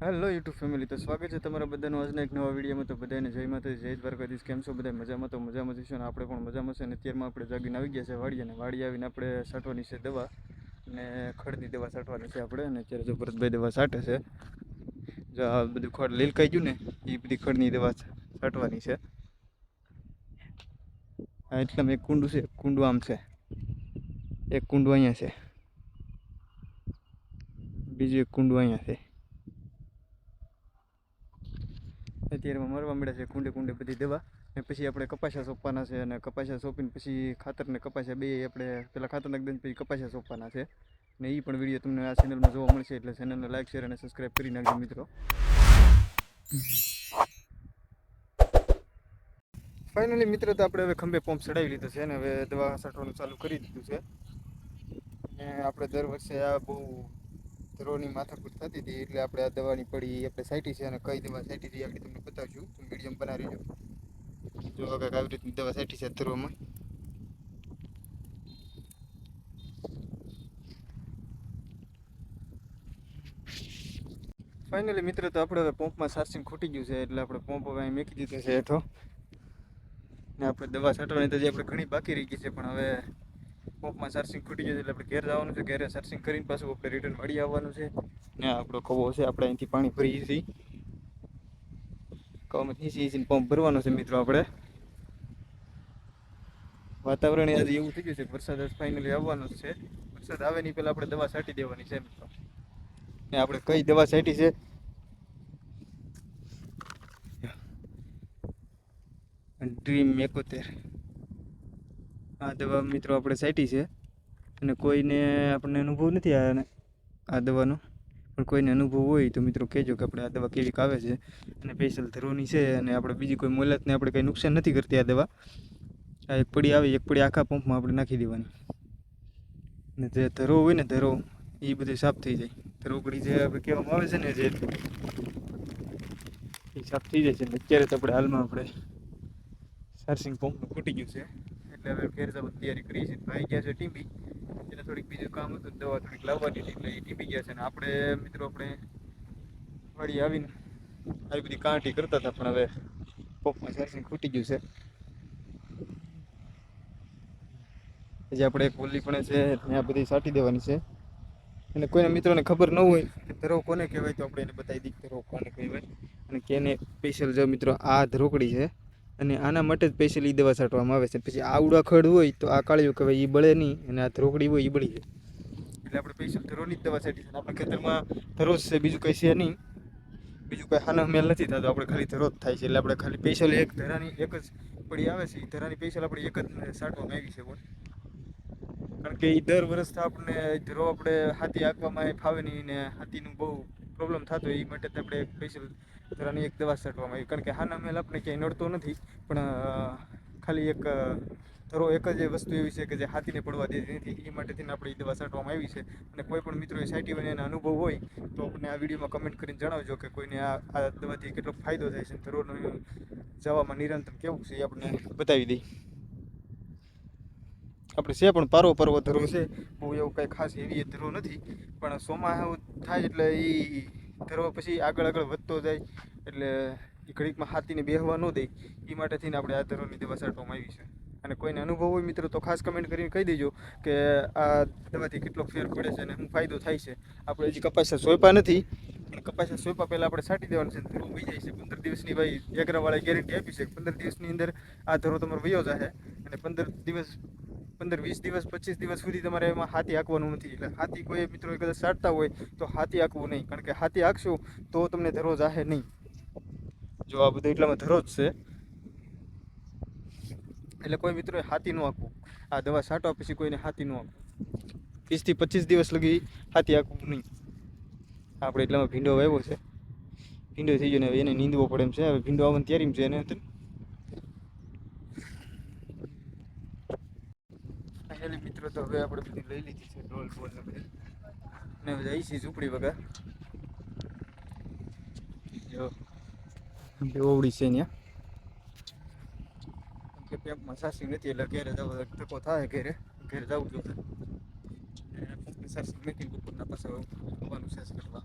Hello YouTube family તો સ્વાગત છે તમારા બધાનું આજના એક નવા વિડીયોમાં. તો બધાને જય માતા જય દ્વારકાધીશ. કેમ છો બધા? મજામાં તો મજામાં જઈશું અને આપણે પણ મજામાં છે અને અત્યારમાં આપણે જાગીને આવી ગયા છે વાડી અને વાડી આવીને આપણે છાંટવાની છે દવા અને ખડની દવા છાંટવાની છે આપણે અને અત્યારે જો દવા છાંટે છે. જો આ બધું ખડ લીલકાઈ ગયું ને એ બધી ખડની દવા છાંટવાની છે. આ એટલામાં એક કુંડું છે કુંડું આમ છે. એક કુંડું અહીંયા છે. બીજું એક કુંડું અહીંયા છે. અત્યારમાં મરવા મળ્યા છે, કુંડે કુંડે બધી દવા. ને પછી આપણે કપાસા સોંપવાના છે અને કપાસા સોંપીને પછી ખાતર ને કપાસા બે આપણે પેલા ખાતર નાખી દઈને પછી કપાસા સોંપવાના છે. ને એ પણ વીડિયો તમને આ ચેનલમાં જોવા મળશે, એટલે ચેનલને લાઈક શેર અને સબસ્ક્રાઈબ કરી નાખજો મિત્રો. ફાઇનલી મિત્રો તો આપણે હવે ખંભે પંપ ચડાવી લીધો છે અને હવે દવા છાંટવાનું ચાલુ કરી દીધું છે. અને આપણે દર વર્ષે આ બહુ ધરોની માથાકૂટ થતી હતી એટલે આપણે આ દવાની પડી આપણે સાઈટી અને કઈ દવા સાઈટી આપણે તમને બતાવશું. તમે મીડિયમ બનાવી રહેજો જો કાંઈક આવી રીતની દવા સાઈટી છે ફાઇનલી મિત્ર, તો આપણે હવે પંપમાં સાસિંગ ખૂટી ગયું છે એટલે આપણે પંપ હવે અહીં મેકી દીધો છે હેઠો. ને આપણે દવા છાંટવાની તો જે આપણે ઘણી બાકી રહી ગઈ છે, પણ હવે પંપમાં સર્ચિંગ ખૂટી જશે એટલે આપણે ઘેર જવાનું છે. ઘેરે સર્ચિંગ કરીને પાછું આપણે રિટર્ન મળી આવવાનું છે. ને આપણો કવો છે. આપણે અહીંથી પાણી ભરીએ છીએ કવામાં ઈસી ઈસીને પંપ ભરવાનો છે મિત્રો આપણે. વાતાવરણ આજે એવું થઈ ગયું છે. વરસાદ ફાઇનલી આવવાનો છે. વરસાદ આવે નહીં પહેલાં આપણે દવા છાંટી દેવાની છે મિત્રો. ને આપણે કઈ દવા છાંટી છે? ડ્રીમ એકોતેર. આ દવા મિત્રો આપણે સાટી છે. અને કોઈને આપણને અનુભવ નથી આને આ દવાનો. પણ કોઈને અનુભવ હોય તો મિત્રો કહેજો કે આપણે આ દવા કેવી આવે છે. અને સ્પેશિયલ ધરોની છે અને આપણે બીજી કોઈ મોલાતને આપણે કંઈ નુકસાન નથી કરતી આ દવા. આ એક પડી આવે, એક પડી આખા પંપમાં આપણે નાખી દેવાની. ને જે ધરો હોય ને ધરો એ બધું સાફ થઈ જાય. ધરોકડી જે આપણે કહેવામાં આવે છે ને જે એ સાફ થઈ જાય છે. અત્યારે તો આપણે હાલમાં આપણે સારસિંગ પંપનું ખૂટી ગયું છે. એટલે હવે ફેર જવાની તૈયારી કરી છે ભાઈ ગયા છે ટીંબી. એટલે થોડીક બીજું કામ હતું, દવા થોડીક લાવવાની હતી, એટલે એ ટીમી ગયા છે. ને આપણે, મિત્રો, આપણે વળી આવીને આવી બધી કાંટી કરતા હતા, પણ હવે પપ્પા ચાર્જિંગ ખૂટી ગયું છે. હજી આપણે એક ઓલી પણ છે, ત્યાં બધી સાટી દેવાની છે. અને કોઈના મિત્રોને ખબર ન હોય ધરો કોને કહેવાય, તો આપણે એને બતાવી દઈએ ધરો કોને કહેવાય. અને કેને સ્પેશિયલ જો મિત્રો આ ધરોકડી છે અને આના માટે જ સ્પેશિયલી દવા છાંટવામાં આવે છે. પછી આવડા ખડ હોય તો આ કાળિયું કહેવાય એ બળે નહીં અને આ ધરોકડી હોય એ બળી જાય. એટલે આપણે સ્પેશિયલ ધરોની જ દવા છાંટી છે. આપણે ખેતરમાં ધરો છે, બીજું કંઈ છે નહીં. બીજું કંઈ હાનો મેલ નથી થતો. આપણે ખાલી ધરો જ થાય છે. એટલે આપણે ખાલી સ્પેશિયલ એક ધરાની એક જ પડી આવે છે. એ ધરાની સ્પેશિયલ આપણે એક જ છાંટવામાં આવી છે પણ કારણ કે એ દર વર્ષથી આપણને ધરો આપણે હાથી આંકવામાં ફાવે નહીં ને હાથીનું બહુ પ્રોબ્લેમ થતો એ માટે આપણે સ્પેશિયલ ધરાની એક દવા છાંટવામાં આવી. કારણ કે હાના મેલ આપણે ક્યાંય નડતો નથી, પણ ખાલી એક ધરો એક જ વસ્તુ એવી છે કે જે હાથીને પડવા દેતી નથી એ માટેથી આપણે એ દવા છાંટવામાં આવી છે. અને કોઈ પણ મિત્રોએ છાંટી હોય એના અનુભવ હોય, તો આપણે આ વિડીયોમાં કમેન્ટ કરીને જણાવજો કે કોઈને આ આ દવાથી કેટલો ફાયદો થાય છે. ધરોનો જવામાં નિરંતર કેવું છે એ આપણે બતાવી દઈએ. આપણે છે પણ પારો પર્વ ધરો છે બહુ એવું કાંઈ ખાસ એવી ધરો નથી પણ સોમાં થાય એટલે એ ધરો પછી આગળ આગળ વધતો જાય એટલે એ ઘડીકમાં હાથીને બેહવા ન દે એ માટે થઈને આપણે આ ધરોની દવા છાંટવામાં આવી છે. અને કોઈને અનુભવ હોય મિત્રો તો ખાસ કમેન્ટ કરીને કહી દેજો કે આ દવાથી કેટલો ફેર પડે છે અને શું ફાયદો થાય છે. આપણે હજી કપાસા સોંપ્યા નથી પણ કપાસા સોંપ્યા પહેલાં આપણે છાંટી દેવાનું છે ધરો વહી જાય છે. પંદર દિવસની ભાઈ એગ્રાવાળાએ ગેરંટી આપી છે પંદર દિવસની અંદર આ ધરો તમારો વયો જશે અને પંદર દિવસ પંદર, વીસ દિવસ, પચીસ દિવસ સુધી તમારે એમાં હાથી હાંકવાનું નથી. એટલે હાથી કોઈ મિત્રો કદાચ સાટતા હોય તો હાથી હાંકવું નહીં. કારણ કે હાથી હાંકશો તો તમને ધરો જાહે નહીં. જો આ બધું એટલામાં ધરો જ છે. એટલે કોઈ મિત્રોએ હાથી ન હાંકવું. આ દવા છાંટવા પછી કોઈને હાથી ન હાંકવું. વીસથી પચીસ દિવસ લગી હાથી હાંકવું નહીં. આપણે એટલામાં ભીંડો વાવ્યો છે. ભીંડો થઈ ગયો ને એને નીંદવો પડે એમ છે. હવે ભીંડો આવવાની તૈયારી છે. એને ફાઇનલી મિત્રો, તો હવે આપણે બધી લઈ લીધી છે ડોલ બોલ ને બધી ને જઈ છીએ ઝૂંપડી વગર. જો. ઓવડી છે કેમ કે પેમ્પમાં સાસી નથી એટલે ઘેરે જવા ધક્કો થાય ઘેરે. ઘેરે જવું જોઈએ સાસી નથી બપોરના પાછા આવવાનું છે કરવા.